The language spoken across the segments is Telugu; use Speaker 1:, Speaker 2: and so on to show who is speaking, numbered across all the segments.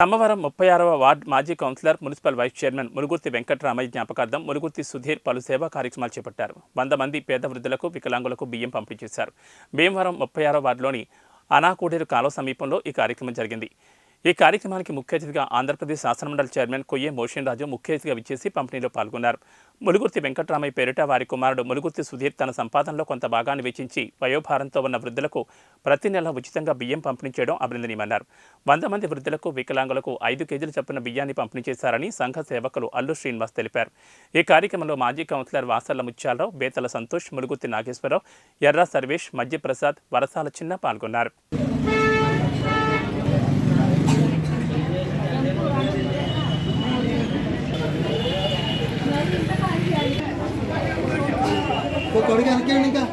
Speaker 1: సమ్మవరం ముప్పై ఆరవ వార్డ్ మాజీ councillor municipal vice chairman Munugurthi Venkataramaiah జ్ఞాపకార్థం మునుగుర్తి సుధీర్ పలు సేవా కార్యక్రమాలు చేపట్టారు. వంద మంది పేద వృద్ధులకు వికలాంగులకు బియ్యం పంపిణీ చేశారు భీమవరం ముప్పై ఆరవ వార్డులోని అనాకూడేరు కాలువ సమీపంలో ఈ కార్యక్రమం జరిగింది. ఈ కార్యక్రమానికి ముఖ్య అతిథిగా ఆంధ్రప్రదేశ్ శాసనమండలి చైర్మన్ కొయ్యే మోషన్ రాజు ముఖ్య అతిథిగా విచ్చేసి పంపిణీలో పాల్గొన్నారు. ములుగుర్తి వెంకట్రామయ్య పేరిట వారి కుమారుడు ములుగుర్తి సుధీర్ తన సంపాదనలో కొంత భాగాన్ని వెచ్చించి వయోభారంతో ఉన్న వృద్ధులకు ప్రతి నెల ఉచితంగా బియ్యం పంపిణీ చేయడం అభినందనీయమన్నారు. వంద మంది వృద్ధులకు వికలాంగులకు ఐదు కేజీలు చొప్పున బియ్యాన్ని పంపిణీ చేశారని సంఘ సేవకులు అల్లు శ్రీనివాస్ తెలిపారు. ఈ కార్యక్రమంలో మాజీ కౌన్సిలర్ వాసల్ల ముత్యాలరావు బేతల సంతోష్ ములుగుర్తి నాగేశ్వరరావు ఎర్ర సర్వేష్ మధ్యప్రసాద్ వరసాల చిన్న పాల్గొన్నారు.
Speaker 2: కొడుకు వెనకేయండి ఇంకా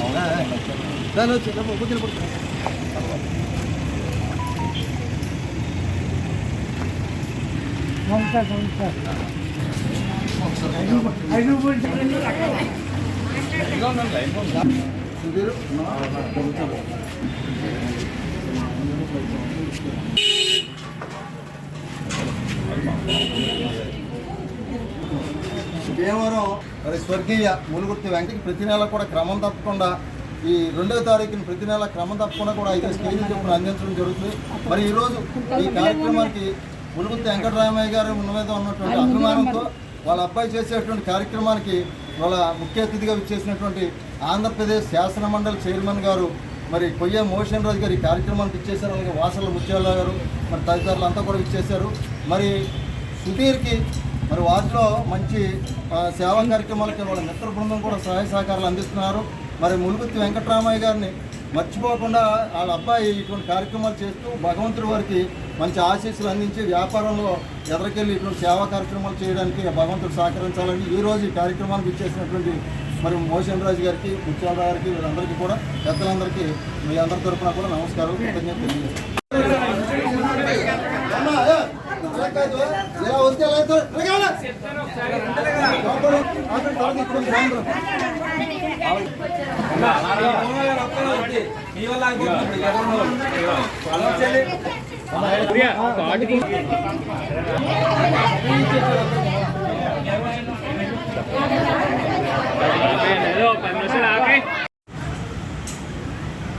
Speaker 2: అవునా చిన్న కూర్చొని పడుతుంది సంస్థ సంస్థ ఐదు దేవరం మరి స్వర్గీయ మునుగుర్తి వెంకటకి ప్రతి నెల కూడా క్రమం తప్పకుండా ఈ రెండవ తారీఖున ప్రతి నెల క్రమం తప్పకుండా కూడా అయితే కేజీలు చొప్పున అందించడం జరుగుతుంది. మరి ఈరోజు ఈ కార్యక్రమానికి మునుగుర్తి వెంకటరామయ్య గారు ఉన్న మీద ఉన్నటువంటి అభిమానంతో వాళ్ళ అబ్బాయి చేసేటువంటి కార్యక్రమానికి వాళ్ళ ముఖ్య అతిథిగా విచ్చేసినటువంటి ఆంధ్రప్రదేశ్ శాసన మండలి చైర్మన్ గారు మరి కొయ్య మోషన్ రాజు గారు ఈ కార్యక్రమానికి ఇచ్చేశారు. అలాగే వాసల ముత్యాల గారు మరి తదితరులు అంతా కూడా ఇచ్చేశారు మరి సుధీర్కి మరి వాటిలో మంచి సేవా కార్యక్రమాలకి వాళ్ళ మిత్ర బృందం కూడా సహాయ సహకారాలు అందిస్తున్నారు. మరి ములుగుత్తి వెంకటరామయ్య గారిని మర్చిపోకుండా వాళ్ళ అబ్బాయి ఇటువంటి కార్యక్రమాలు చేస్తూ భగవంతుడి వారికి మంచి ఆశీస్సులు అందించి వ్యాపారంలో ఎదరికెళ్ళి ఇటువంటి సేవా కార్యక్రమాలు చేయడానికి భగవంతుడు సహకరించాలని ఈరోజు ఈ కార్యక్రమానికి ఇచ్చేసినటువంటి మరి మోషన్ రాజు గారికి ముత్యాల గారికి వీళ్ళందరికీ కూడా పెద్దలందరికీ మీ అందరి తరఫున కూడా నమస్కారం కృతజ్ఞత తెలియజేస్తాను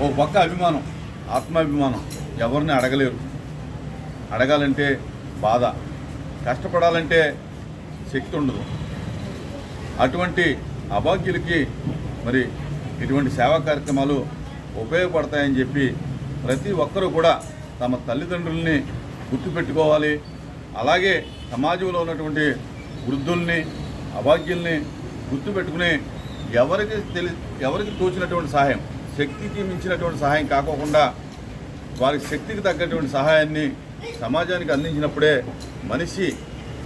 Speaker 3: ఓ పక్క అభిమానం ఆత్మాభిమానం. ఎవరిని అడగలేరు. అడగాలంటే బాధ. కష్టపడాలంటే శక్తి ఉండదు. అటువంటి అభాగ్యులకి మరి ఇటువంటి సేవా కార్యక్రమాలు ఉపయోగపడతాయని చెప్పి ప్రతి ఒక్కరూ కూడా తమ తల్లిదండ్రుల్ని గుర్తుపెట్టుకోవాలి అలాగే సమాజంలో ఉన్నటువంటి వృద్ధుల్ని అభాగ్యుల్ని గుర్తుపెట్టుకుని ఎవరికి తెలి ఎవరికి తోచినటువంటి సహాయం శక్తికి మించినటువంటి సహాయం కాకోకుండా వారి శక్తికి తగ్గటువంటి సహాయాన్ని సమాజానికి అందించినప్పుడే మనిషి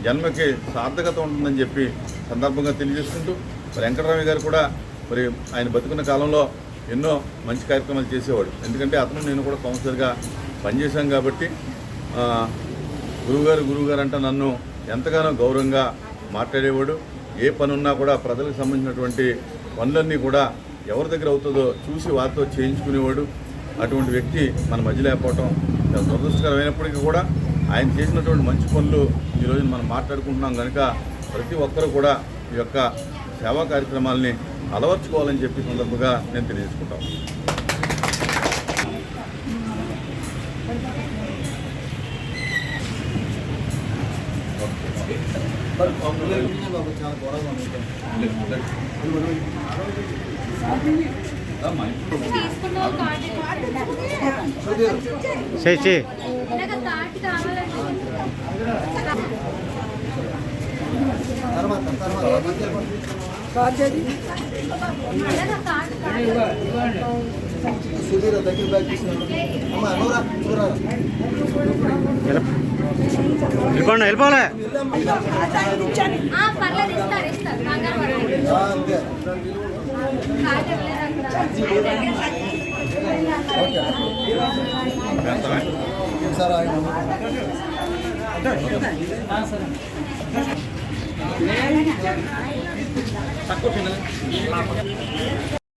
Speaker 3: జన్మకి సార్థకత ఉంటుందని చెప్పి సందర్భంగా తెలియజేసుకుంటూ మరి వెంకటరామయ్య గారు కూడా మరి ఆయన బతుకున్న కాలంలో ఎన్నో మంచి కార్యక్రమాలు చేసేవాడు. ఎందుకంటే అతను నేను కూడా కౌన్సిలర్గా పనిచేశాం కాబట్టి ఆ, గురువుగారు గురువుగారు అంటే నన్ను ఎంతగానో గౌరవంగా మాట్లాడేవాడు. ఏ పని ఉన్నా కూడా ప్రజలకు సంబంధించినటువంటి పనులన్నీ కూడా ఎవరి దగ్గర అవుతుందో చూసి వారితో చేయించుకునేవాడు. అటువంటి వ్యక్తి మన మధ్య లేకపోవటం దురదృష్టకరమైనప్పటికీ కూడా ఆయన చేసినటువంటి మంచి పనులు ఈరోజు మనం మాట్లాడుకుంటున్నాం కనుక ప్రతి ఒక్కరూ కూడా ఈ యొక్క సేవా కార్యక్రమాల్ని అలవర్చుకోవాలని చెప్పి సందర్భంగా నేను.
Speaker 2: సుధీర్
Speaker 4: చేసి
Speaker 2: సుధీర్ దగ్గర బ్యాగ్ అమ్మ నూరా నూరా.
Speaker 4: వెళ్ళిపోండి వెళ్ళిపోలే.
Speaker 2: సార్. ఆయన takut